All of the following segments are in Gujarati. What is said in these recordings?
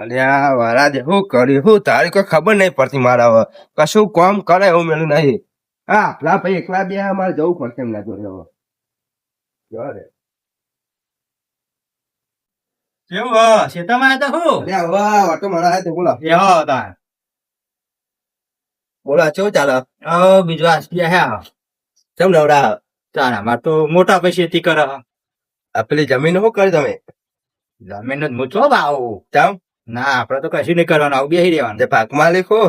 અલ્યા વરાજ હું કર્યું? હું તારી કોઈ ખબર નહીં પડતી મારા હવે. કશું કોમ કરે એવું મેળું નહીં. હા આપલા ભાઈ એકલા બે અમારે જવું પડશે એમના જોડે હવે. કેવું શેતામાં હતા હું? અલ્યા ઓટો મારા બોલો. એહો હતા બોલો કેવું ચાલે? ઓ બીજો આસપી હે. કેમ નવરા? માં તો મોટા પૈસે ખેતી કરે આ પેલી જમીન શું કરી તમે? જમીન જ મૂચો ભાવ. ચામ ના આપડે તો કશું નહીં કરવાનું. આવું બેસી રહેવાનું. પાકમાં ભાગમાં લીખો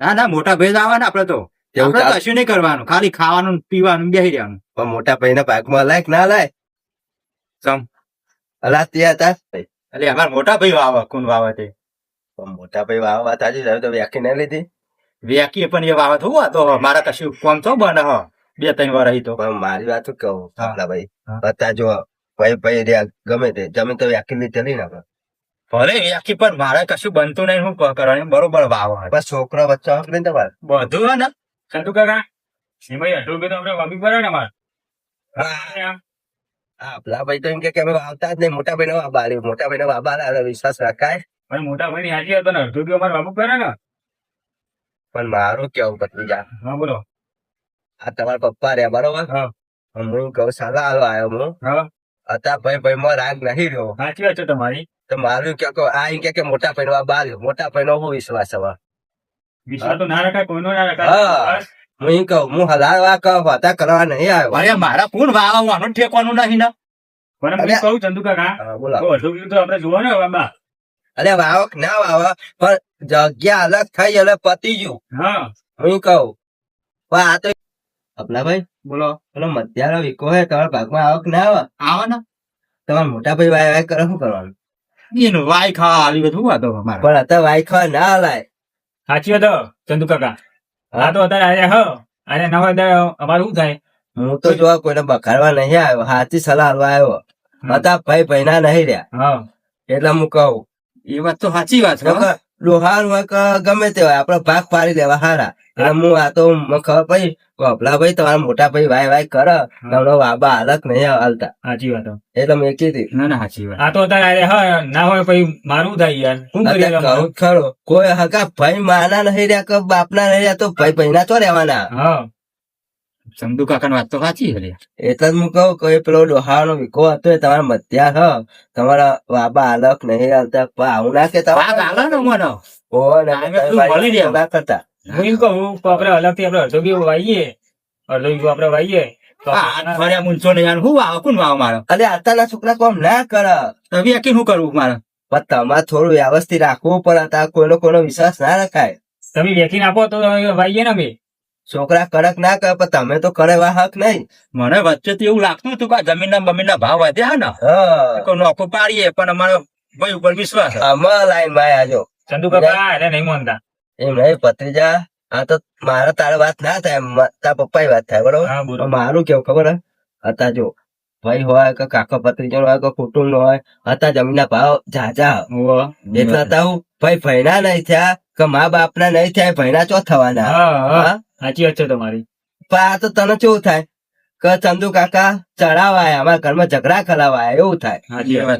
ના ના મોટા ભાઈ આવવાના આપડે તો. એવું આપડે કશું નહીં કરવાનું. ખાલી ખાવાનું પીવાનું બેસી રહેવાનું. પણ મોટા ભાઈ ભાગમાં લાયક ના લાય. સમ અલા ત્યાં હતા એટલે અમારા મોટા ભાઈ વાવે કોણ વાવે તે. પણ મોટા ભાઈ વાવ વાત આજે તો વ્યાખી નહીં લીધી. વ્યાખી પણ એ વાવે થવું તો મારા કશું કોમ તો બને હ? બે ત્રણ વાર રહી તો. પણ મારી વાત કહું. ભાઈ અત્યારે જો ભાઈ ભાઈ રહ્યા ગમે તે. જમીન તો વ્યાખી ને આપણે. ભલે વ્યાખી પણ મારે કશું બનતું નહીં હું કરવાનું બરોબર વાવ બસ છોકરો બચ્ચો નહીં તમારે. બધું હે ને? સંતુ કાકા એમાં અઢળું બધું આપણે વાવી પડે ને મારે હા. આપલા ભાઈ તો એમ કે અમે વાવતા જ નહીં મોટા ભાઈ વાબા બાળી મોટા ભાઈ વાબા બાળા વિશ્વાસ રખાય. પણ મોટા ભાઈ ની હાજી હતો ને અડધું બી અમારે વાવું પડે ને? પણ મારું કેવું ભત્રીજા હા બોલો. આ તમારા પપ્પા રહ્યા બરોબર? હા. હું કહું સાલા આવ્યો હું. હા. હતા ભાઈ ભાઈ માં રાગ નહીં રહ્યો. સાચી વાત છે તમારી. તો મારું કે કે આ કે કે મોટા ભાઈ આ બાર મોટા ભાઈ હું વિશ્વાસ હવે. વિશ્વાસ તો ના રખાય કોઈનો ના હા. હું એમ કહું હું હલાવા કહું વાતા કરવા નહીં આવ્યો. અરે મારા કોણ ઠેકવાનું નહીં ને. પણ અરે. હું કહું ચંદુ કાકા બોલો. તો અડધું બીજું તો આપણે જોવો ને અરે વાવક ના વાવા પણ જગ્યા અલગ થઈ એટલે પતી ગયું. હા. હું કહું પણ આ તો અપલા ભાઈ બોલો. પેલો મધ્યાનો વિકો હે તમારા ભાગમાં આવક ના આવે? આવો ને. તમારા મોટા ભાઈ વાય વાય કરે શું કરવાનું? એનું વાય ખાવા આવી બધું વાતો મારે? પણ અત્યારે વાય ખાવા ના હલાય સાચી વાત ચંદુ કાકા. હા? તો અત્યારે આયા હ અને નવા અત્યારે અમારે શું થાય? હું તો જોવા કોઈને બખાડવા નહીં આવ્યો હાથી સલાહ હાલવા આવ્યો. હતા ભાઈ ભાઈના નહીં રહ્યા. હા. એટલે હું કહું એ વાત તો સાચી વાત છે હો. લોહાર હોય કે ગમે તે હોય આપડે ભાગ પાડી દેવા હારા. એટલે હું. આ તો ખબર પડી અપલા ભાઈ તમારા મોટા ભાઈ વાય વાય કરો તમને બાબા હાલક નહીં હાલતા. સાચી વાત એ એટલે મેં કીધી. ના ના સાચી વાત. આ તો અત્યારે હા ના હોય પછી મારું થાય યાર. શું કરી ખરો કોઈ હકા ભાઈ માના નહીં રહ્યા કે બાપના નહીં રહ્યા તો ભાઈ ભાઈના તો રહેવાના. હા. ચંદુ કાકા વાત તો સાચી છે એટલે જ હું કહું કે પેલો ડોહાનો વિકો હતો એ તમારા મધ્યા હ તમારા બાબા આલક નહીં હાલતા પણ આવું ના કે તમારા આલે ને મને? ઓ ને તમે કરતા. હું એમ કહું કે આપણે અલગથી આપણે અડધો બી વાઈએ. અડધો બી આપણે વાઈએ. તો ફર્યા મૂંચો ને હું વાવ કોણ વાવ મારો? અરે અત્યારના છોકરા કોમ ના કરે? હવે કે શું કરવું મારે? પણ તમારે થોડું વ્યવસ્થિત રાખવું પડે કોઈનો કોઈનો વિશ્વાસ ના રખાય. તમે વેચીને આપો તો વાઈએ ને અમે. છોકરા કડક ના કરે પણ તમે તો કરે એવા હક નહીં. મને વચ્ચે તો એવું લાગતું હતું કે જમીન ના મમ્મી બમીનના ભાવ વધ્યા ને? હા. નોખો પાડીએ પણ અમારો ભાઈ ઉપર વિશ્વાસ છે. લાઈન ભાઈ આજો ચંદુ કાકા એને નહીં માનતા. એમ નહીં ભત્રીજા આ તો મારા તારે વાત ના થાય તારા પપ્પા વાત થાય બરોબર? હા બોલો. મારું કેવું ખબર હે? હતા જો ભાઈ હોય કે કાકા પત્રીજો હોય કે કુટુંબ નો હોય હતા જમીનના ભાવ જાજા. એટલે હતા હું ભાઈ ભૈના નહીં થયા કે મા બાપ ના નહીં થયા ભૈના ચો થવાના. હા? સાચી વાત છે તમારી. પણ આ તો તને કેવું થાય? કે ચંદુ કાકા ચડાવાય અમારા ઘરમાં ઝઘડા ખલાવાય એવું થાય.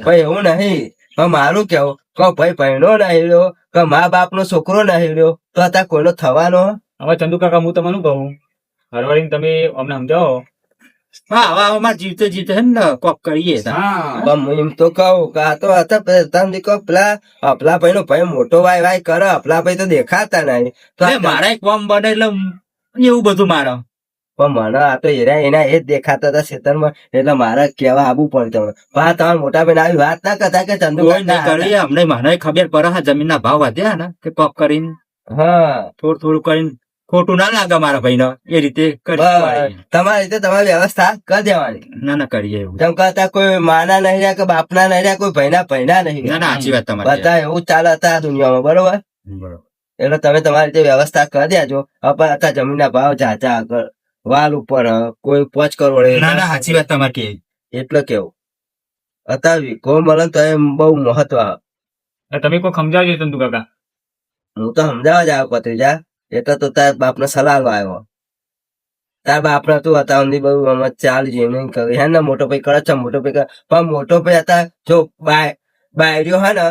ભાઈ એવું નહીં. મારું કેવું કે ભાઈ બહેનો નહીં રહ્યો કે મા બાપ નો છોકરો નહીં રહ્યો તો અત્યારે કોઈનો થવાનો? હવે ચંદુ કાકા હું તમને કહું? હરવાડીને તમે અમને સમજાવો. હા હવે અમારે જીવતે જીતે ને કોક કરીએ. હા. હું એમ તો કહું કે આ તો હતા પે- તમે કહો પેલા અપલા ભાઈ નો ભાઈ મોટો વાય વાય કરે અપલા ભાઈ તો દેખાતા નહીં મારે કોમ બને એટલે એવું બધું મારો. પણ મને આ તો એના એના એ જ દેખાતા હતા ખેતરમાં એટલે મારે કેવા આવવું પડે તમે આ તમારા મોટા ભાઈ આવી વાત ના કરતા કે ચંદુ કરી અમને મને ખબર પડે હા જમીનના ભાવ વધ્યા ને કે પપ કરીને. હા. થોડું થોડું કરીને. ખોટું ના લાગે મારા ભાઈ એ રીતે તમારી રીતે તમારી વ્યવસ્થા કરી દેવાની. ના ના કરીએ એવું. તેમ કરતા કોઈ માના નહીં રહ્યા કે બાપના નહીં રહ્યા કોઈ ભાઈના ભાઈના નહીં ના ના સાચી વાત તમારી. બધા એવું ચાલે હતા દુનિયામાં બરોબર? બરોબર. એટલે તમે તમારી રીતે વ્યવસ્થા કરી દેજો. હવે હતા જમીનના ભાવ જાજા આગળ. વાલ ઉપર કોઈ પોચ કરોડ. ના ના સાચી વાત તમારે કે એટલે કેવું? કો મળે તો એમ બહુ મહત્વ. તમે કોઈ સમજાવજો તંતુ કાકા. હું તો સમજાવવા જ આવ્યો પત્રીજા એટલે તો તાર બાપને સલાહ આવ્યો. તાર બાપને તું હતા ઊંધી બહુ આમ ચાલ જીવન કહ્યું હે ને મોટો ભાઈ કરે છે મોટો ભાઈ કરે પણ મોટો ભાઈ હતા જો બાય બાયર્યો હે ને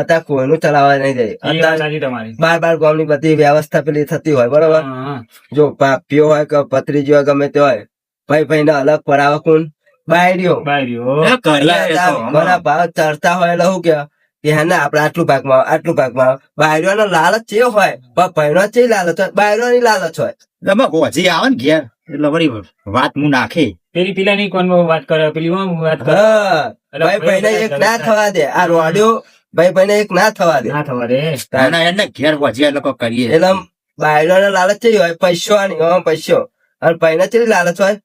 અત્યારે કોઈનું ચલાવવા નહીં જાય એ બાર બાર ગામની બધી વ્યવસ્થા પેલી થતી હોય બરોબર. જો પાપીઓ હોય કે પત્રીજી હોય ગમે તે હોય ભાઈ ભાઈ ને અલગ પડાવે કોણ બાયડીઓ. એ એ ભાવ ચડતા હોય એટલે શું કે? કે ને આપડે આટલું ભાગમાં આટલું ભાગમાં. બાયરીઓ નો લાલચ હોય? પણ ભાઈનો ચે લાલચ હોય? બાયરીઓ ની લાલચ હોય. તમે હોજી આવે ને ઘેર એટલે વળી વાત હું નાખી. પેલી પેલાની કોણ વાત કરે? પેલી વાત કરે? ભાઈ ભાઈ એક ના થવા દે. આ રોડ્યો ભાઈ ભાઈ એક ના થવા દે. ના થવા દે. ના ના એને ઘેર હોજી એ લોકો કરીએ. એટલે ને લાલચ હોય પૈસો આની પૈસો. અને ભાઈ ને ચેવી લાલચ હોય?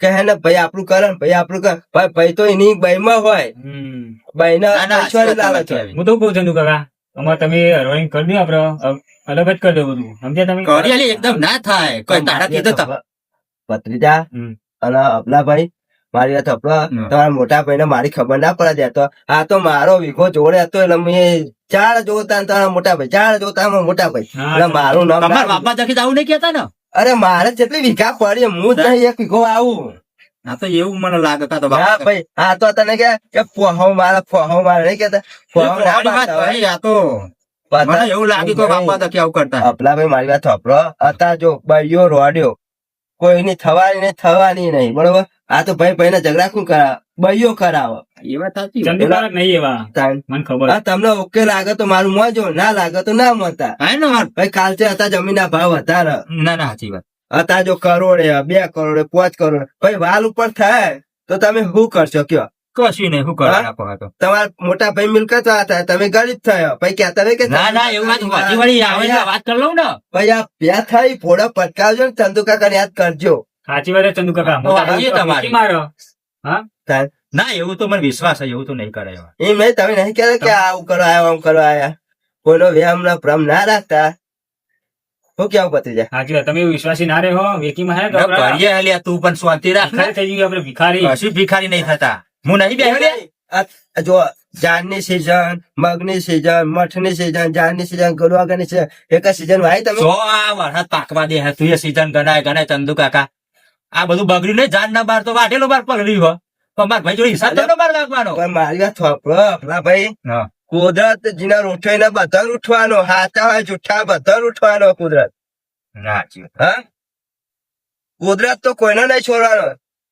કે હે ને ભાઈ આપણું કરે ને ભાઈ આપણું કરે. ભાઈ ભાઈ તો એની બાઈમાં હોય. ને ના, લાલચ હોય. હું તો કહું ચંદુ કાકા અમારે તમે હરવાઈ કરી દો આપડે. અલગ જ કરી દો બધું. સમજ્યા તમે? એકદમ ના થાય. કોઈ તારા કીધું હમ. અને અબલાભાઈ. મારી હમ. તમારા મોટા ભાઈને મારી ખબર ના પડે દેતો આ તો મારો વીઘો જોડે હતો એટલે મેં ચાર જોતા તમારા મોટા ભાઈ ચાર જોતા મોટા ભાઈ. એટલે મારું નામ તમારા બાપા દખી આવું નહીં કેતા ને? અરે મારે જેટલી વીઘા પડી હું જ એક વીઘો આવું. આ તો એવું મને લાગે કાં તો હા ભાઈ હા તો તને કે કે ફોહો મારા ફોહો મારે નહીં કેતા ફોહો ના આ તો મને એવું લાગ્યું કે બાપા દખી આવું કરતા. અપલાભાઈ મારી વાત સાંભળો. હતા જો બૈયો રોડ્યો. કોઈની થવાની નહીં થવાની નહીં બરોબર? આ તો ભાઈ ભાઈ ઝઘડા શું કરાવે બૈયો કરાવે. નહીં એવા? મને ખબર. તમને ઓકે લાગે તો મારું મોજો ના લાગે તો ના મળતા. હા ને ભાઈ કાલથી હતા જમીનના ભાવ વધારે. ના ના સાચી વાત. હતા જો કરોડે બે કરોડ પાંચ કરોડ. ભાઈ વાલ ઉપર થાય તો તમે શું કરશો કયો? કશું નહીં શું હા? કરવા તો. તમારા મોટા ભાઈ મિલકત હતા થાય તમે ગરીબ થયો. ભાઈ કહેતા નહીં કે ના ના એવું વાત વાંચી વળી આવે એટલે વાત કરી લઉં ને. ભાઈ આ બે થાય ફોડા પટકાવજો ને ચંદુકાકા યાદ કરજો. સાચી વાત ચંદુ કાકા? તો વાંચીએ ના એવું તો મને વિશ્વાસ છે એવું તો નહીં કરે એ મેં તમે નહીં કહે કે આવું કરો આવ્યા આમ કરો આવ્યા કોઈનો વ્યાયામ ના ભ્રમ ના રાખતા. હું કેવું પતી જાય? સાચી વાત તમે વિશ્વાસી ના રહ્યો હો. વેકીમાં હે તો ના, આપડા કરીએ હાલ્યા તું પણ શાંતિ રાખ. થઈ ગયું આપણે ભિખારી. કશું ભિખારી નહીં થતા. હું નહીં બેહ્યો જો જાનની સીઝન મગની સીઝન મઠની સીઝન જાનની સીઝન ગોળવાગાની સિઝન એક જ સીઝન વાય તમે? જો આ વરસાદ પાકવા દે તું એ સીઝન ગણાય ગણાય ચંદુ કાકા. આ બધું બગડ્યું ને જાન ના બાર તો વાટેલો બાર પલડ્યું હો પણ ભાઈ જોડે હિસાબ તો બાર રાખવાનો પણ મારી વાત થોપડો ભલા ભાઈ હા. કુદરત જેના બધા ઉઠવાનો હાચા હોય જુઠ્ઠા બધા ઉઠવાનો કુદરત. હા? કુદરત તો કોઈને નહીં છોડવાનો.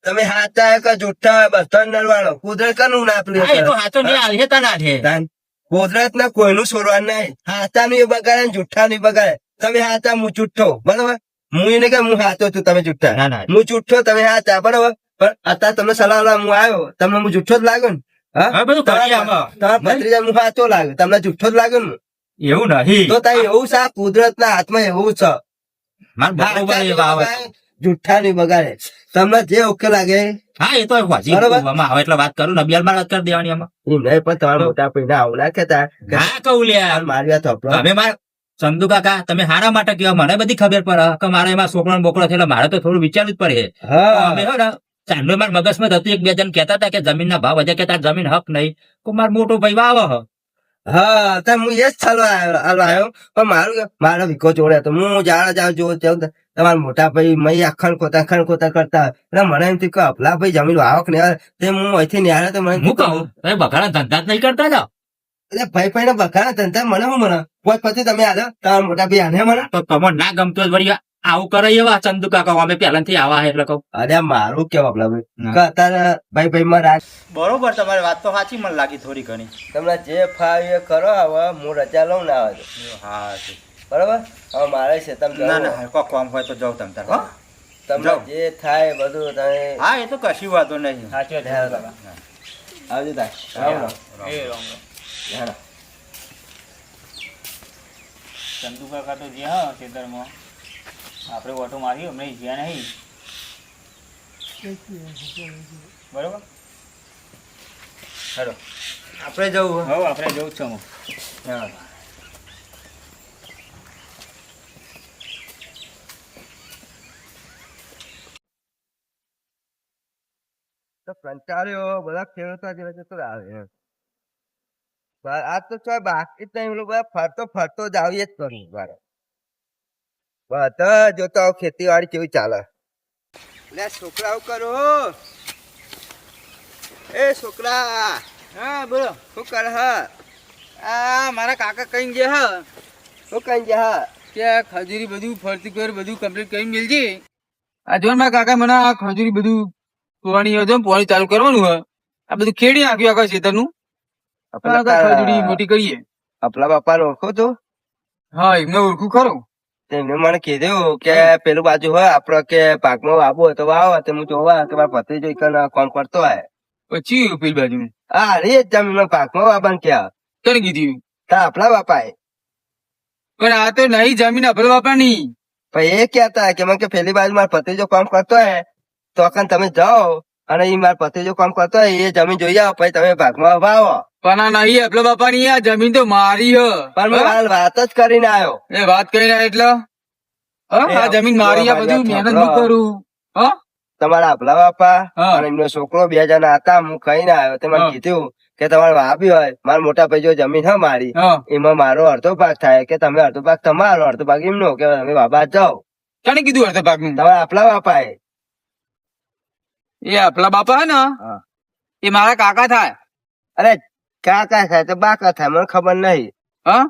તમે હાચા કે જુઠ્ઠા હોય બધા નડવાનો કુદરત કનું ના છે. કુદરત ને કોઈનું છોડવાનું નહીં. હાચા નું બગાડે જુઠ્ઠા નું બગાડે. તમે હાચા હું જુઠ્ઠો બરાબર? હું એને કે હું હાચો છું તમે જુઠ્ઠા. ના ના. હું જુઠ્ઠો તમે હાચા. બરાબર? પણ અત્યારે તમને સલાહ આલવા હું આવ્યો. તમને હું જુઠ્ઠો જ લાગ્યો ને? હા. તમારા ભત્રીજા હું તમને જુઠ્ઠો જ લાગે ને એવું નહીં. તો એવું છે કુદરત ના હાથમાં એવું છે. જુઠ્ઠા નહીં બગાડે તમને જે ઓકે લાગે. હા એ તો આવે એટલે વાત કરું ને અબિયાલમાં વાત કરી દેવાની આમાં. એમ નહીં પણ તમારા મોટા પૈના આવું લાગે કે હા કહું લે મારી વાત. તમે માર ચંદુ કાકા તમે હારા માટે કહેવા મને બધી ખબર પડે. કે મારે એમાં છોકરો બોકરો છે મારે તો થોડું વિચારવું જ પડે. અમે હો ને ચાંદો માર મગજમાં થતું એક બે જણ કેતા હતા કે જમીનના ભાવ વધ્યા કે તાર જમીન હક નહીં. તો મારો મોટો ભાઈ વાવ હા. તો હું એ જ આવ્યો. પણ મારું મારો વિકો જોડે હતો. હું જાડા જાણ જો તમારા મોટા ભાઈ મય અખંડ ખોતા અખંડ ખોતા કરતા એટલે મને એમ થયું કે અપલા ભાઈ જમીન વાવક ને હું અહીંથી નિહાળ્યો તો મને હું કહું? બગાડા ધંધા જ નહીં કરતા ને એટલે ભાઈ ભાઈ ને ધંધા મને મને? પછી તમે આલો તમારા મોટા ભાઈ આને મને. તો તમને ના ગમતો વળી આવું કરે એવા ચંદુ કાકા અમે પહેલાથી આવા એટલે કહું. અરે મારું કેવું ભાઈ? અત્યારે ભાઈ ભાઈ માં રાખ બરોબર તમારી વાત તો સાચી મને લાગી થોડી ઘણી. તમને જે ફાવે એ કરો હવે હું રજા લઉં ના આવે હા બરોબર? હવે મારે છે તમે ના ના કોઈ કામ હોય તો જાઉં તમે તાર હો? તમને જે થાય બધું તમે હા એ તો કશું વાંધો નહીં. સાચી. આવજો તાર. આવો. એ રામ રામ. હેડો. ચંદુ કાકા તો જ્યાં ખેતરમાં. આપણે ઓટો મારી અમે જ્યાં નહીં. બરોબર? હેલો. આપણે જવું હો. આપણે જવું જ છે હું. તો કંટાળ્યો બધા ખેડૂતો જેવા જતો આવે આ તો છો બાકી તો એમ લોકો ફરતો ફરતો જ આવીએ જ કરું મારે બધા જોતો આવું ખેતીવાડી કેવી ચાલે? લે છોકરાઓ કરો. એ છોકરા. હા બોલો. શું કરે હા? આ મારા કાકા કઈ ગયા હા. શું કઈ ગયા કે ખજૂરી બધું ફરતી કર બધું કમ્પ્લીટ કરી મિલજે આ જો મારા કાકા મને આ ખજૂરી બધું પોણી હતો પોણી ચાલુ કરવાનું હોય આ બધું ખેડી નાખ્યું આખા ખેતરનું. મોટી કરીએ. આપણા બાપા ઓળખો તો? હા એમને ઓળખું ખરો. એમને મને કીધું કે પેલું બાજુ હોય આપડે કે પાકમાં વાવો તો વાવો તો હું જોવા કે મારા ભત્રીજો ઈકન કોણ કરતો હોય? પછી પેલી બાજુ. હા અરે જમીન પાકમાં વાબાને ક્યાં તને કીધું? તા આપલા બાપાએ. પણ આ તો નહીં જમીન અભલ બાપાની. પણ એ કહેતા કે મને કે પેલી બાજુ મારા ભત્રીજો કામ કરતો હોય તો કન તમે જાઓ અને એ મારા ભત્રીજો કામ કરતો હોય એ જમીન જોઈ આવો પછી તમે ભાગમાં વાવો. પણ નહીં અભલ બાપાની આ જમીન તો મારી હ. પણ હાલ વાત જ કરીને આવ્યો. એ વાત કરીને આ એટલે? આ જમીન મારી આ બધું છોકરો. મહેનત હું કરું. હા? તમારા આપલા બાપા અને એમનો છોકરો બે જણા હતા હું કહીને આવ્યો. તે મને કીધું કે તમારે વાપી હોય મારા મોટા ભાઈ જો જમીન હા મારી એમાં મારો અડધો ભાગ થાય કે તમે અડધો ભાગ તમારો અડધો ભાગ એમનો કે તમે બાબા જાઓ. કોને કીધું અડધો ભાગ તમારા આપલા બાપા એ આપલા બાપા હે ને? એ મારા કાકા થાય. અરે કાકા થાય તો બાકા થાય મને ખબર નહીં. હા?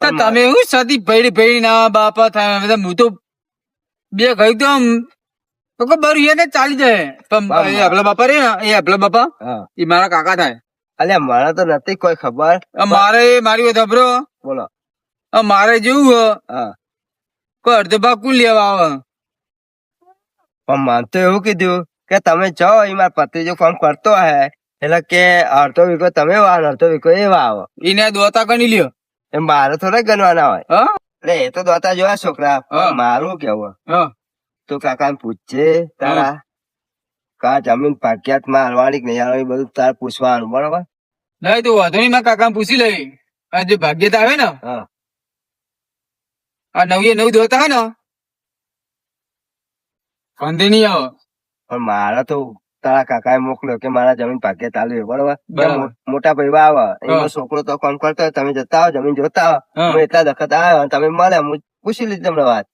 તો તમે હું સદી ભેડી ભેડી ના બાપા થાય હું તો બે ગઈ તો તો બરું એને ચાલી જાય. પણ એ આપલા બાપા રે એ આપલા બાપા એ મારા કાકા થાય. અલ્યા મને તો નથી કોઈ ખબર. મારે મારી વાત અભરો બોલો. મારે જેવું કોઈ અડધો ભાગ કુલ લેવા આવે? પણ મને તો એવું કીધું કે તમે જાઓ એ મારા પતિ જો ફોન કરતો હે. એટલે કે અડધો વીઘો તમે વાવ ને અડધો વીઘો એ વાવ. એને દોતા ગણી લ્યો. એમ મારે થોડા ગણવાના હોય. હા? એટલે એ તો દોતા જોયા છોકરા. મારું કેવું? તું કાકા પૂછજે તારા કા જમીન ભાગ્યાતમાં હલવાની કે નહીં હલવાની બધું તારે પૂછવાનું બરોબર? નહીં તો વાંધો નહીં મારા કાકા પૂછી લઈ. આજે જે ભાગ્યતા આવે ને હા. આ નવી નવ દોતા હોય ને. વાંધો નહીં આવે. પણ મારા તો તારા કાકાએ મોકલ્યો કે મારા જમીન ભાગ્ય ચાલુ બરોબર? મોટા ભાઈ વાવ એનો છોકરો તો કોમ કરતો તમે જતા આવો જમીન જોતા આવો. હું. એટલા દખત આવ્યો તમે મળે હું પૂછી લીધી તમને વાત.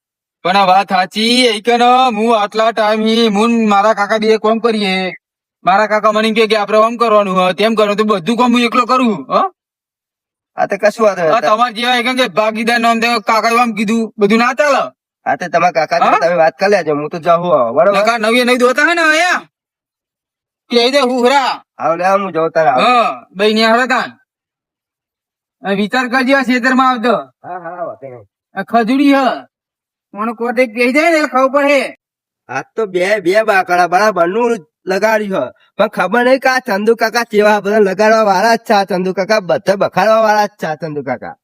પણ આ વાત સાચી એ કે હું આટલા ટાઈમ હું મારા કાકા બે કોમ કરીએ. મારા કાકા મને કે આપડે આમ કરવાનું હોય તેમ કરવાનું તો બધું કામ હું એકલો કરું હ? આ તો કશું વાત તમારે જેવા કેમ કે ભાગીદાર નામ કાકા આમ કીધું બધું ના ચાલે. આ તો તમારા કાકા તમે વાત કરી લેજો હું તો જાઉં બરોબર? નવી નવી દોતા હે ને અહીંયા? કે દે હુહરા આવ લે હું જઉં તારા હા ભાઈ ને હરા તાન. આ વિચાર કરજો આ ખેતરમાં આવતો. હા હા નહીં. આ ખજૂરી હ. મને કોટે કહી દે ને ખબર પડે. આજ તો બે બે બાકડા બરાબરનું લગાડ્યું હ. પણ ખબર નહીં કે આ ચંદુ કાકા કેવા બધા લગાડવા વાળા જ છે આ ચંદુ કાકા બધા બખાડવા વાળા જ છે આ ચંદુ કાકા.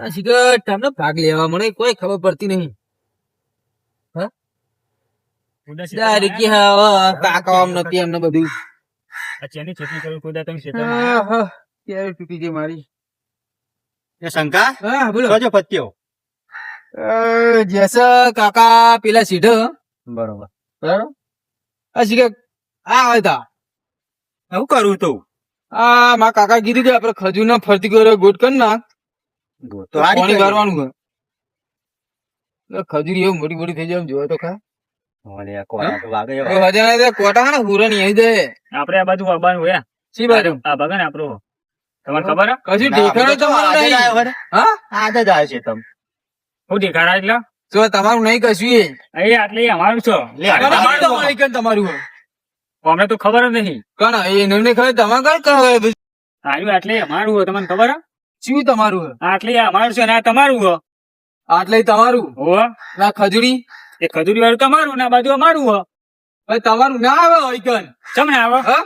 આ શિખર તમને ભાગ લેવા મને કોઈ ખબર પડતી નહીં. કે હા, હા, કાકા આમ નથી એમને બધું. આ ચેની ખેતી કરું? ખુદા હા, હા. ક્યારે તૂટી ગઈ મારી. એ શંકા? બોલો. કજો પત્યો. કાકા પેલા સીધો. બરોબર. બરાબર? આ શું કરું તું? આ મા કાકા કીધું કે આપડે ખજૂર ના ફરતી કરો ગોટ કર નાખ. તો પાણી એટલે ખજૂરી એવું મોટી મોટી થઈ જાય જોવે તો ખા. ઓલે આ આવી બાજુ આવવાનું હોય બાજુ? આ બગન આપણો. તમને ખબર કશું તમારું નહીં. જ આવ્યો છે તમ. હું દેખાડા એટલે? જો તમારું નહીં કશું એ. અહીં આટલે અમારું છે. લે, તમારું. અમને તો ખબર જ નહીં. કોણ એ એમને ખબર તમારે કઈ કહે બધું? આવ્યું આટલે અમારું હોય તમને ખબર હે? શું તમારું આટલી આટલે અમારું છે ના તમારું હોય આટલે તમારું? હો. ના ખજૂરી? એ ખજૂરી વાળું તમારું ના બાજુ અમારું હો. ભાઈ તમારું ના આવે ઓઈકન ચમ ને આવે? હા?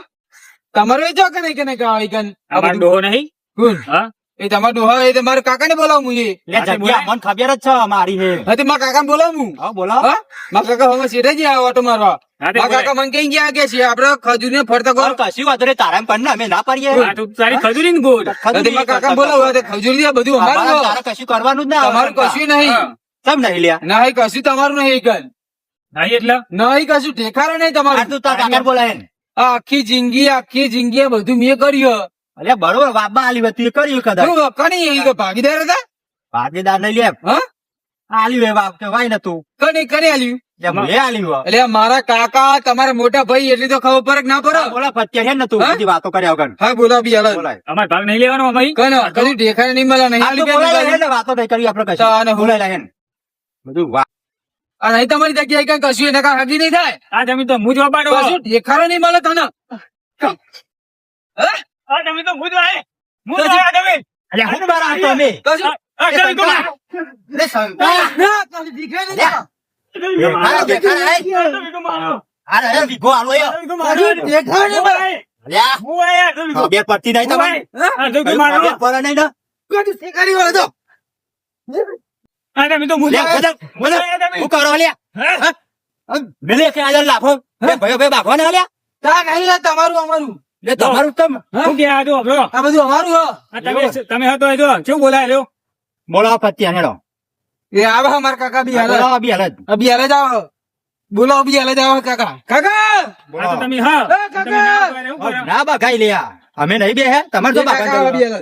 તમારું એ જો કે નહીં કે નહીં કે ઓઈકન આ અમારો ડોહો નહીં? કોણ? હા? એ તમારું ડોહા એ તમારા કાકાને બોલાવું હું એ. લે જગ્યા. મને ખબર જ છે મારી હે. હા તે મારા કાકાને બોલાવું હા. બોલાવ. હા? મારા કાકા હવે સીધે જ આવો ઓટો મારવા. હા મારા કાકા મને કઈ ગયા કે છે? આપડે ખજૂર ને ફરતા પણ કશી વાત રે તારા પણ અમે ના પાડીએ. તારી ખજૂરી ને ગોળ. કાકા બોલાવો તે ખજૂરથી આ બધું અમારું અમારે હોય. તારે કશું કરવાનું જ ના આવે. કશું નહીં. હા. કેમ નહીં લ્યા? નહીં કશું તમારું નહીં એકન નહીં એટલે? નહીં કશું ઠેકારો નહીં તમારું. તું તારા બોલાય આખી જિંદગી આખી જિંદગી બધું મેં કર્યું. અલ્યા બરોબર બાબા આલી હતી એ કર્યું કદાચ. કની એ ભાગીદાર હતા. ભાગીદાર નહીં લે હા? આલી વે બાપ કે ભાઈ નતું. તું કની કરી આલ્યું. એટલે મારા કાકા તમારા મોટા ભાઈ એટલી તો ખબર પડે કે ના પડે બોલા પત્યા છે ને તું બધી વાતો કર્યા વગર હા બોલા બી હાલો અમારે ભાગ નહીં લેવાનો ભાઈ કદી દેખાય નહીં મળે નહીં વાતો નહીં કરી આપડે કશું. બોલાય બધું વા- આ તમારી જગ્યાએ કઈ કશું એને કઈ હગી નહીં થાય આ જમીન તો હું જ. કશું ઢેખારો નહીં મળે તને આ જમીન તો હું જ વાય. હું જ વાય જમીન. અલ્યા, હું બહાર આવતો અમે. કશું આ જમીન તો મારો. લે, શંકા. ના, દીકરા નહીં ખબર પડતી નહીં હું તમને? વાય. આ જમીન તો કયું મારો. ખબર પડે નહીં ને? કદી શીખાડી વાળો તો. આ તો હું જ લે, વાય. બધા, બધા, આ જમીન. હું કરો, અલ્યા? મેલે કે આજે લાફો. બે ભાઈઓ બે બાફો ને, અલ્યા? તા નહીં લા, તમારું અમારું લે, તમારું તમ. હું કે આ જો આ બધું અમારું હ તમે તમે હતો જો કેવું બોલાય લ્યો બોલાવો પત્યા હેડો. એ આવે અમાર કાકા બી હાલે. બી હાલે જ. અભી હાલે જાવ બોલો અભી હાલે જાવ કાકા. કાકા! બોલો તમે હા. એ કાકા! ના બગાઈ લે અમે નહીં બે હે. તમાર તો એ કાકા અભી હાલે.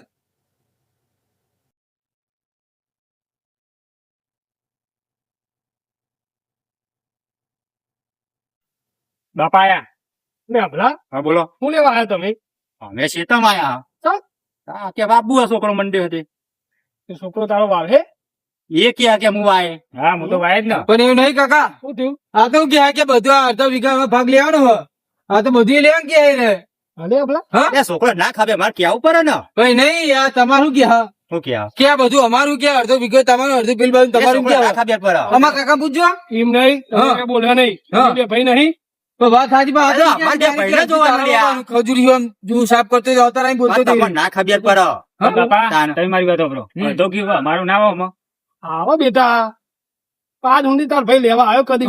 બાપા આયા. ને હમણાં હા બોલો. શું લેવા આવ્યા તમે? અમે શેતમ આયા. કે બાપુ આ છોકરો મંડ્યો હતી છોકરો તારો વાવે? એ કે કે હું આય હા હું તો વાય જ ને. પણ એવું નહીં કાકા. શું થયું? આ તો કે કે બધું અડધા ભાગ લેવાનો હ આ તો બધું લેવાનું કે રે. અલે છોકરો ના ખાবে મારે કેવું પડે ને? ભાઈ નહીં આ તમારું કે હા શું કે કે બધું અમારું કે અડધો વીઘો તમારું અડધું બિલ બધું તમારું કે ના ખાবে પડે અમારા કાકા પૂછજો. એમ નહીં હા. બોલ્યા નહીં. બે ભાઈ નહીં. તો વાત સાચી પણ. ખજૂરી સાફ કરતો આવતા બોલતો ના ખબર પડે. તમે મારી વાત સાંભળો. કીધું નામ આવો માં. બેટા. પાંચ ઊંડી તાર ભાઈ લેવા આવ્યો કદી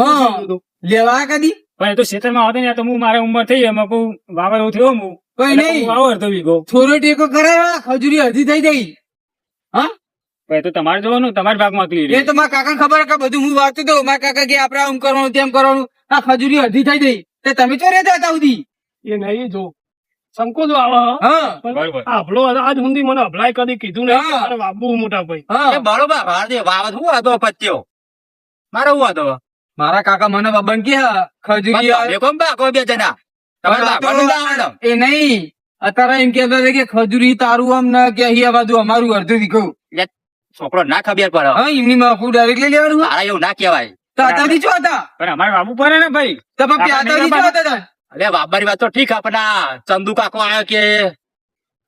લેવા કદી? ભાઈ તો તો ખેતરમાં આવતો ને તો હું મારા ઉંમર થઈ એમાં કોઈ વાવર એવું થયો હું. કઈ નહીં. વાવર તો અડધો થોડો ટેકો કરાવ્યા ખજૂરી અડધી થઈ ગઈ. હા? ભાઈ તો તમારે જોવાનું તમારા ભાગમાં હતું એ તો મારા કાકા ખબર કે બધું હું વાંચતો હતો મારા કાકા કે આપડે આમ કરવાનું તેમ કરવાનું. આ ખજૂરી અડધી થઈ ગઈ. તે તમે ચો રહેતા હતા સુધી? એ નહીં જો. સંકોચો આવે હ. આભલો આજ સુધી મને અભલાય કરી કીધું ને મારે બાબુ મોટા ભાઈ. બરોબર વાવત હું હતો પત્યો મારો હું હતો મારા કાકા મને બબન કે ખજૂરી કોમ બાકો બે? જણા. એ નહીં. અત્યારે એમ કેતા હતા કે ખજૂરી તારું આમ ના કે અહીંયા બાજુ અમારું અડધું દીખું છોકરો ના ખબર પડે. હા એમની માફું ડાયરેક્ટ લઈ લેવાનું. એવું ના કહેવાય. તો આતાથી છો હતા? પણ અમારે બાબુ પડે ને ભાઈ. તો પછી આપણે આતાથી છો હતા? અરે બાબાની વાત તો ઠીક આ, ચંદુ કાકો આવ્યો કે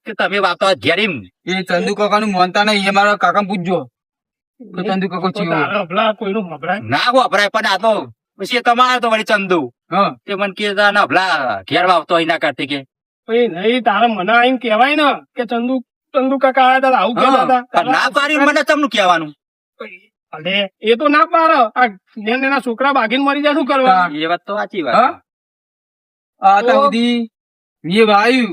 કે તમે વાવતા ઘેરીમ એ ચંદુ કાકા નું માનતા નહીં એ મારા કાકા પૂછજો. ચંદુ કાકો ના વપરાય પણ આ તો પછી તમારે તો વળી ચંદુ. તે મને કે ના ભલા ઘેર વાવતો એના કરતી કે. નહીં તારે મને આઈ કેવાય ને કે ચંદુ ચંદુ કાકા આવ્યા હતા આવું હતા. ના પાડી મને તમને કેવાનું અરે એ તો ના પાડે. આ નેન છોકરા બાગીને મરી જાય શું કરવા એ વાત તો સાચી હા? આ તો તો- સુધી મેં વાયુ.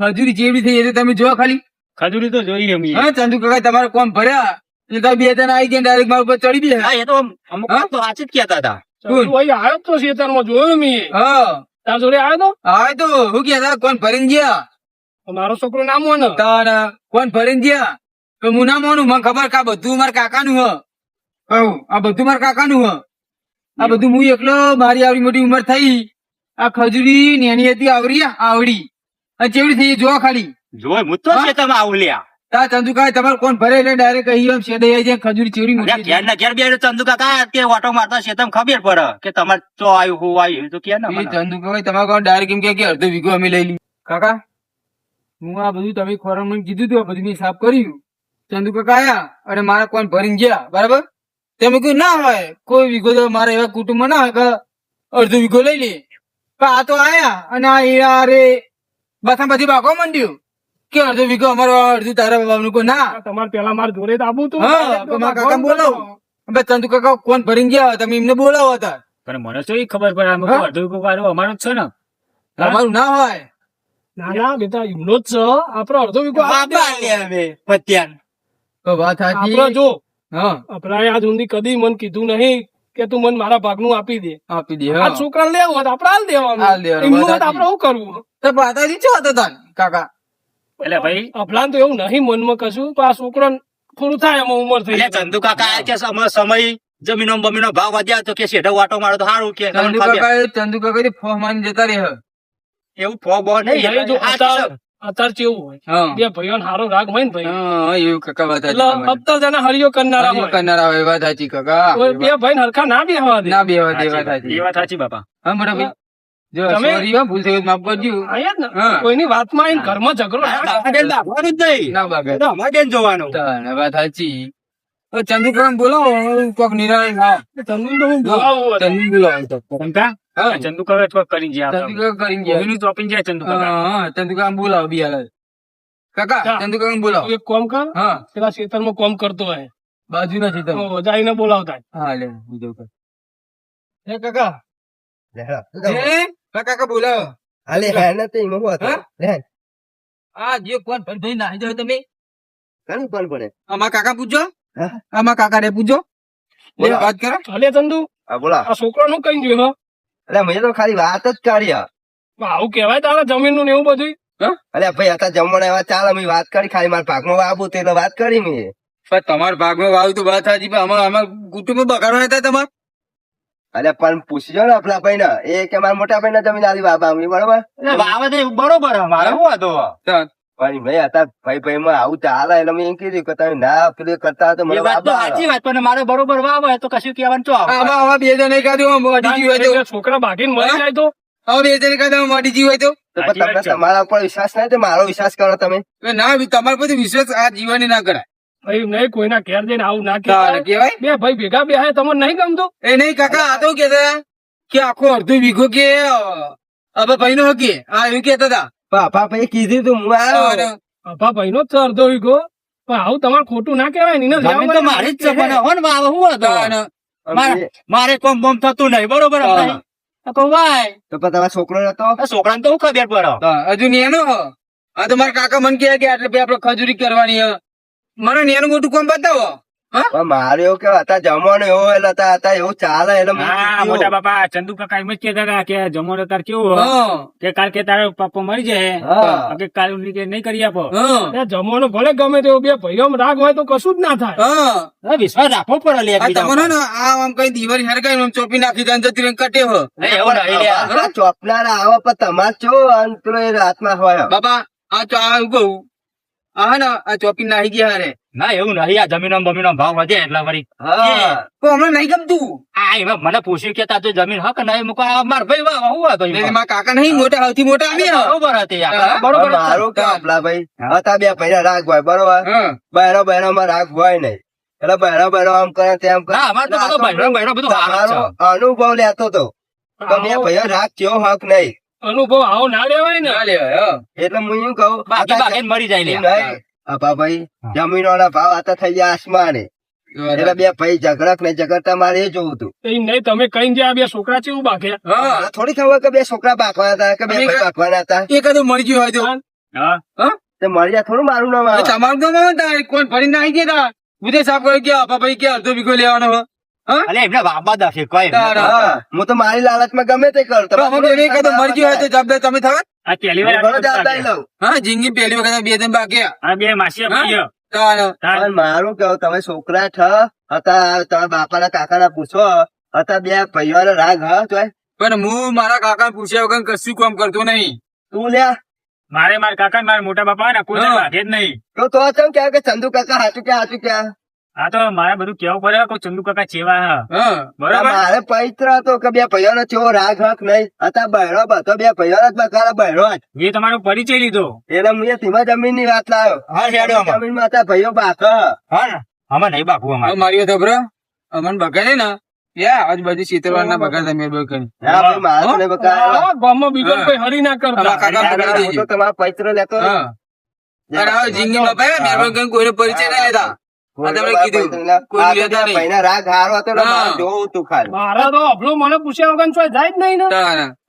ખજૂરી ચેવડી થઈ એ તમે જો ખાલી. ખજૂરી તો જોઈ અમે હા ચંદુ કાકા તમારે કોમ ભર્યા. એટલે તમે બે જણા આવી ગયા ડાયરેક્ટ મારા ઉપર ચડી ગયા. હા એ તો અમુક વાત તો જ કહેતા હતા. ભાઈ આવ્યો ખેતરમાં જોયું મેં. હા. તાર જોડે આવ્યો તો? હા તો હું કહેતા કોણ ભરીને ગયા? મારો છોકરો નામ હોય તાર કોણ ભરીને ગયા? તો હું ના માનું મને ખબર કે આ બધું મારા કાકાનું હ. કહું આ બધું મારા કાકાનું હ. આ બધું હું એકલો મારી આવડી મોટી ઉંમર થઈ. આ ખજૂરી નેની હતી આવડી આવડી. અને ચેવડી થઈ જો ખાલી. જોય હું? તો છે તમે આવું લ્યા તા ચંદુકા તમારે કોણ ભરે એટલે ડાયરેક્ટ અહીં આમ શેડે આવી જાય ખજૂરી ચેવડી અલ્યા ઘેર ના ઘેર બે ચંદુ કાકા કે ઓટો મારતા છે તમને ખબર પડે કે તમારે ચો આવ્યું હું આવ્યું તો કે ના ચંદુકા તમારે કોણ ડાયરેક્ટ એમ કે કે અડધો વીઘો અમે લઈ લી કાકા હું આ બધું તમે ખોરાક મને કીધું હતું આ બધું મેં સાફ કર્યું. ચંદુ કાકા આયા? અને મારા કોણ ભરીને ગયા બરાબર? તમે કહ્યું ના હોય કોઈ વીઘો તો મારા એવા કુટુંબમાં ના હોય કે અડધો વીઘો લઈ લે. આ તો આયા અને આ યારે બસા પછી બાકો મંડ્યું. કે અડધો વીઘો અમારો અડધું તારા બાબાનું કોઈ ના. તમારે પેલા મારા જોડે તો. આવું તું મારા કાકા બોલાવો. હવે ચંદુ કાકા કોણ ભરી ગયા તમે એમને બોલાવો હતા. પણ મને તો એ ખબર પડે અમે? અડધો વીઘો વાળો અમારો જ છે ને? અમારું ના હોય. ના ના બેટા એમનો જ છે. આપણો અડધો વીઘો આપી બાપા લે દેવાનો. પત્યાન તો વાત આપણો જો. હા. આપડે આજ સુધી કદી મન કીધું નહીં. કે તું મને મારા ભાગનું આપી દે. આપી દે આ છોકરા લેવું હોત આપડે હાલ દેવાનું. હાલ એમનું હોત આપણે શું કરવું? તો પાતાજી છો હતો તાન? કાકા. એટલે ભાઈ? અફલાન તો એવું નહીં મનમાં કશું પણ આ છોકરો થોડું થાય એમાં ઉંમર થઈ ચંદુ કાકા કે સમય સમય જમીનો બમીનો ભાવ વધ્યા તો કે શેઠો વાટો મારો તો સારું કે. ચંદુ. કાકા ચંદુ કાકા ફો માન જતા રહે એવું ફો બો નહીં અત્યારે અત્યારે હોય. બે ભાઈઓ હારો રાગ હોય ને ભાઈ. એવું કાકા વાત એટલે તમારી. જણા હરિયો કરનારા હોય. કરનારા હોય, વાત સાચી કાકા. કોઈ બે ભાઈ હરખા ના બે હવા ના બે હવા એ વાત સાચી વાત સાચી બાપા. હા મોટા ભાઈ જો હો, ભૂલ થઈ માફ કરજો. કોઈની વાતમાં ઘરમાં ઝઘડો ના કરે. અમારે બેન દાખવાનું જ નહીં. ના બાગે અમારે જોવાનું. વાત સાચી. ચંદુ બોલાવો કોક નિરાય હું. બોલાવું. ચંદુ બોલાવો ચંદુ કાકા તો કરી ગયા ચંદુ કાકા કરીને ગયા. કોઈનું ચોપિંગ જાય ચંદુ કાકા હા હા, ચંદુ કાકા બોલાવો બિયાર કાકા હા. ચંદુ કાકા બોલાવો એક કોમ કર. હા. પેલા ખેતરમાં કોમ કરતો હોય બાજુ નથી તમે તો જઈને બોલાવતા હા લે બીજો કર. હે કાકા. લે. હે કાકા બોલાવો. હાલે હે ને તે શું હતું? હા? લે, આ જે કોણ પણ ભાઈ નાહી જાવ તમે. ઘણું પણ પડે? આમાં કાકા પૂછો હા? આમાં કાકા ને પૂછો બોલો. વાત કરો. હાલે ચંદુ. હા, બોલા. આ છોકરાનું કઈ જોયું એટલે મેં તો ખાલી વાત જ કરી. આવું કેવાય તારા જમીનનું ને એવું બધું અલ્યા ભાઈ અત્યારે જમણ એવા ચાલ અમે વાત કરી ખાલી મારા ભાગમાં વાવું તે વાત કરી મેં. પણ તમારા ભાગમાં વાવ્યું તો વાત સાચી પણ અમારા અમારા કુટુંબ બગાડવા હતા તમારે? અરે પણ પૂછજો ને આપણા ભાઈ ને એ કે મારા મોટા ભાઈ ના જમીન આલી બાબા બરોબર? વાવે તો બરોબર મારે શું વાંધો? પણ ભાઈ હતા ભાઈ ભાઈ માં આવું ચાલે એટલે મેં એમ કીધું કે તમે ના પેલું કરતા તો મને વાત તો સાચી વાત પણ મારે બરોબર વાવે તો કશું કહેવાનું આમાં બે જણ એકાદું મોડી હોય તો છોકરા ભાગીને મરી જાય તો? આમાં બે જણ એકાદું મોડી જીવ હોય તો? તમને તમારા ઉપર વિશ્વાસ નહીં તો મારો વિશ્વાસ કરો તમે. ના તમારા પર વિશ્વાસ આ જીવન ના કરાય. ભાઈ નહીં કોઈના ઘેર જઈને આવું ના કહેવાય. બે ભાઈ ભેગા બે તમને નહીં ગમતું? એ નહીં કાકા આ તો કેતા કે આખો અડધો વીઘો કે હવે ભાઈ નો હકે. આ એવું કેતા હતા. બાપા ભાઈ કીધું તું હું આવ્યો પાપા ભાઈ નો જ અડધો વીઘો પણ આવું તમારે ખોટું ના કહેવાય ને એને જમીન તો મારી જ છે પણ હો. ને હું વાંધો મારે કોમ બોમ થતું નહીં બરોબર હા. ભાઈ? તો તો તમારો છોકરો આ છોકરાને તો હું ખબર પડો? હજુ નેનો હ. આ તો મારા કાકા મન કહે કે એટલે ભાઈ આપડે ખજૂરી કરવાની હ. મને નેનું મોટું કોમ બતાવો. પણ મારે એવું કે હતા જમવાનું એવો એટલે હતા હતા એવું ચાલે એટલે. મોટા બાપા ચંદુ કાકા એમ જ હતા કે જમવાનો તાર કેવું કે કાલ કે તારો પપ્પો મરી જાય કે કાલ નહીં કરી આપો. જમવાનું ભલે ગમે તેવો બે ભાઈઓ રાગ હોય તો કશું જ ના થાય. વિશ્વાસ રાખવો પડે લે. ને આ આમ કઈ દિવાળી હરગાઈ આમ ચોપી નાખી દે જતી કટે હો. ચોપનારા આવો પણ તમારે ચો અંતરો એ રાતમાં હોય? બાપા આ તો આ કહું? હે ને આ ચોપી નાખી ગયા હારે. ના એવું નહીં આ જમીનો બમીનો ભાવ વધે એટલા વળી. હા તો નહીં ગમતું. આ એમાં મને પૂછ્યું કે તાર જમીન હક નહીં મૂકો માર ભાઈ વાવ હું વાતો એટલે મારા કાકા નહીં મોટા સૌથી મોટા આવી. બરોબર હતી બરોબર મારું ભાઈ હતા બે ભાઈ રાગ ભાઈ બરોબર? બહેરો બહેરો માં રાગ હોય નહીં. એટલે બહેરો બહેરો આમ કરે તેમ કરે. અનુભવ લેતો હતો કે બે આવો. ભાઈઓ રાગ કેવો હક નહીં. અનુભવ આવો ના લેવાય ને. ના લેવાય, એટલે હું એમ કહું બાકી બાકી મરી જાય લે એમ આપા ભાઈ જમીન વાળા ભાવ આતા થઈ ગયા આસમાને. એટલે બે ભાઈ ઝઘડક ને ઝઘડતા મારે એ જોવું હતું. નહીં તમે કઈ જ્યાં બે છોકરા છે એવું બાકી થોડી ખબર કે બે છોકરા બાકવાના હતા કે બે ભાઈ બાકવાના હતા. એકાદું મરી ગયું હોય તો. હા. તે મળી જાય થોડું મારું નામ. તમારું નામ ના કોણ ફરીને આવી ગયા તા બધે સાફ કરી ગયા આપા ભાઈ કે અડધો વીઘો લેવાનો હો. અલે એમને હા તો મારી લાલચમાં ગમે તે કરું. તો અમે બેને એકાદું મરી હોય તો જવાબદાર તમે થવા? આ પહેલી વાર ઘણો આટલું લઉં. હા જિંદગી પહેલી વખત બે દિન બાકી આ. આ બે માસી ભાઈઓ. તાર પણ મારું કેવું તમે છોકરા છ હતા તમારા બાપાના કાકાના પૂછો હતા બે પરિવાર રાગ હા તો પણ હું મારા કાકા પૂછ્યા વગર કશું કામ કરતો નહીં. તું લ્યા. મારે મારા કાકા મારા મોટા બાપા ને કોઈ જ નહીં. તો તો ચમ કે ચંદુ કાકા હાચું ક્યાં હાચું ક્યાં આ તો મારે બધું કેવું પડે? કોઈ ચંદુ કાકા ચેવા હા. બરાબર? મારે પવિત્ર હતો કે બે ભાઈઓનો ચેવો રાગ હક નહીં. હતા બહેરો હતો બે ભાઈઓનો જ બકારા બહેરો જ. મેં તમારો પરિચય લીધો. એટલે હું ધીમા જમીનની વાત લાવ્યો. હા, શેડો જમીનમાં હતા ભાઈઓ બાક હા ને? આમાં નહીં બાપુ અમારે. મારી વાત ખબર અમન બગાડે ને યા આજ બધી શીતળવાર ના બગાડ તમે બે કરી ના મારે તો ગામમાં બીજો. કોઈ હરી ના કરતા. કાકા બગાડી તો તમારા પૈત્ર લેતો હા. જિંદગી માં ભાઈ મહેરબાની કરીને કોઈને પરિચય ના લેતા જાય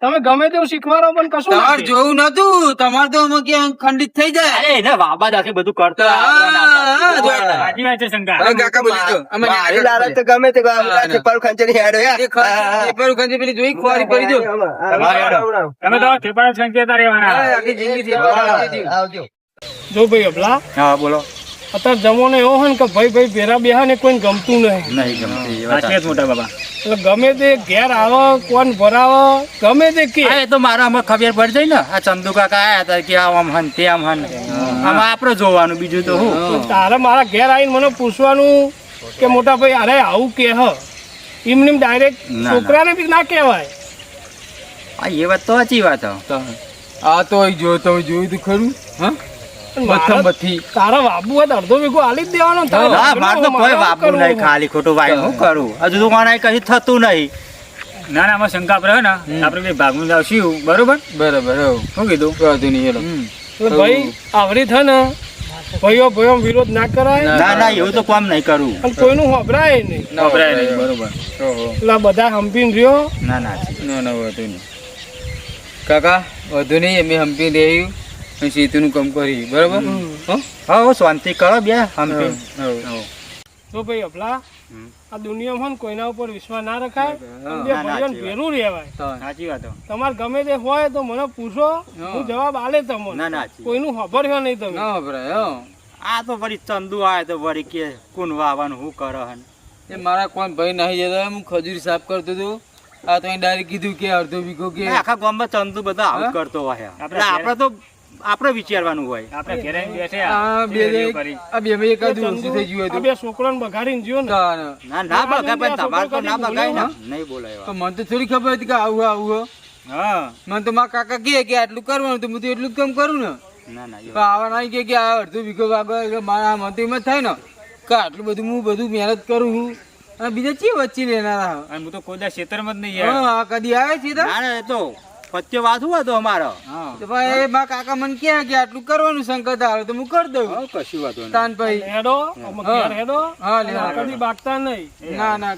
તમે ગમે તેવું શીખવાડો પણ કશું ના તમારે. જોવું નતું તમારે તો ક્યાં ખંડિત થઈ જાય. અરે એને વાપા દશે બધું કરતો ગમે તે. ખંચરી હેડો પેલું પેલી જોઈ ખોરી પડી જો. તમે તો થેપાડા સંકેતા રહેવાના હા, આખી જિંદગી થી આવજો. જો ભાઈ અભલા. હા બોલો. અત્યારે જમવાનો એવો હોય ને કે ભાઈ ભાઈ ભેરા બેહા ને કોઈને ગમતું નહીં. નહીં ગમતી વાત મોટા બાબા. એટલે ગમે તે ઘેર આવે કોણ ભરાવે ગમે તે કે. એ તો મારા આમાં ખબર પડી જાય ને. આ ચંદુ કાકા આયા હતા કે આમ આમ હન તે આમ હન આમાં આપણે જોવાનું બીજું તો હું? તારે મારા ઘેર આવીને મને પૂછવાનું કે મોટા ભાઈ અરે આવું કે હ? એમને ડાયરેક્ટ. છોકરાને બી ના કહેવાય. આ એ વાત તો સાચી વાત હા. આ તો અહીં જો તમે જોયું તો ખરું હા? તારા બાબુ હોય અડધો વીઘો આલી જ દેવાનો ના મારે તો કોઈ શું વાપરું નહીં ખાલી ખોટું વાય હું કરું? હજુ તો મારે કઈ થતું નહીં. ના ના આમાં શંકા ને. આપણે બે ભાગનું આવશું બરોબર? બરોબર હો શું કીધું? વાંધો નહીં એટલે ભાઈ આવડી થાય ને. ભાઈઓ ભાઈઓ વિરોધ ના કરાય. ના ના એવું તો કામ નહીં કરું. કોઈનું હોભરાય નહીં. નહીં, બરોબર. એટલે બધા હંપીને રહ્યો. ના ના ના ના વધુ નહીં. કાકા વધુ નહીં અમે હંપી રહ્યું અને કામ કરી. બરાબર? હો? હા શાંતિ કરો બે હમપી તો ભાઈ અપલા આ દુનિયામાં ને કોઈના ઉપર વિશ્વાસ ના રખાય અને બે ના, ના, ભાઈઓને સાચી વાત. ભેરું રહેવાય. સાચી વાત તમારે ગમે તે હોય તો મને પૂછો હું. જવાબ આલે તમને. ના ના કોઈનું ખબર નહીં તમે. આ તો વળી ચંદુ આવે તો વળી કે કોણ વાવાનું હું કરો હન. એ મારા કોણ ભાઈ નહીં જતા હું ખજૂરી સાફ કરતો હતો આ તો ડાયરેક્ટ કીધું કે અડધો વીઘો કે આખા ગામમાં ચંદુ બધા આવું કરતો હોય. આપણે આપણે તો આપણે વિચારવાનું હોય. આપણે ઘેરે બેસે આ બે શેરીઓ બે ભાઈ એકાદું થઈ ગયું હતું. બે છોકરાને બગાડીને જ્યો ને. ના ના. બગાય પણ તમારે તો ના બગાય ને. નહીં બોલાય તો મને તો થોડી ખબર હતી કે આવું આવું હા. મને તો મારા કાકા કહે કે આટલું કરવાનું તો હું તો એટલું જ કામ કરું ને. ના ના આવા નહીં કે કે આ અડધો વીઘો વાગો એટલે મારા મને તો એમ જ થાય ને. કે આટલું બધું હું બધું મહેનત કરું છું. અને બીજા ચી વચ્ચે લેનારા હું તો કોઈ દા ખેતરમાં જ નહીં હા આ કદી આવે છે ના ના એ તો પત્યો વાત શું હતો અમારો? હા. તો ભાઈ એ મારા કાકા મને કહે કે આટલું કરવાનું સંકટ આવે તો હું કરી દઉં. હા, કશું વાતો નહીં. તાન ભાઈ હેડો હેડો. હા લે કદી નહીં. ના ના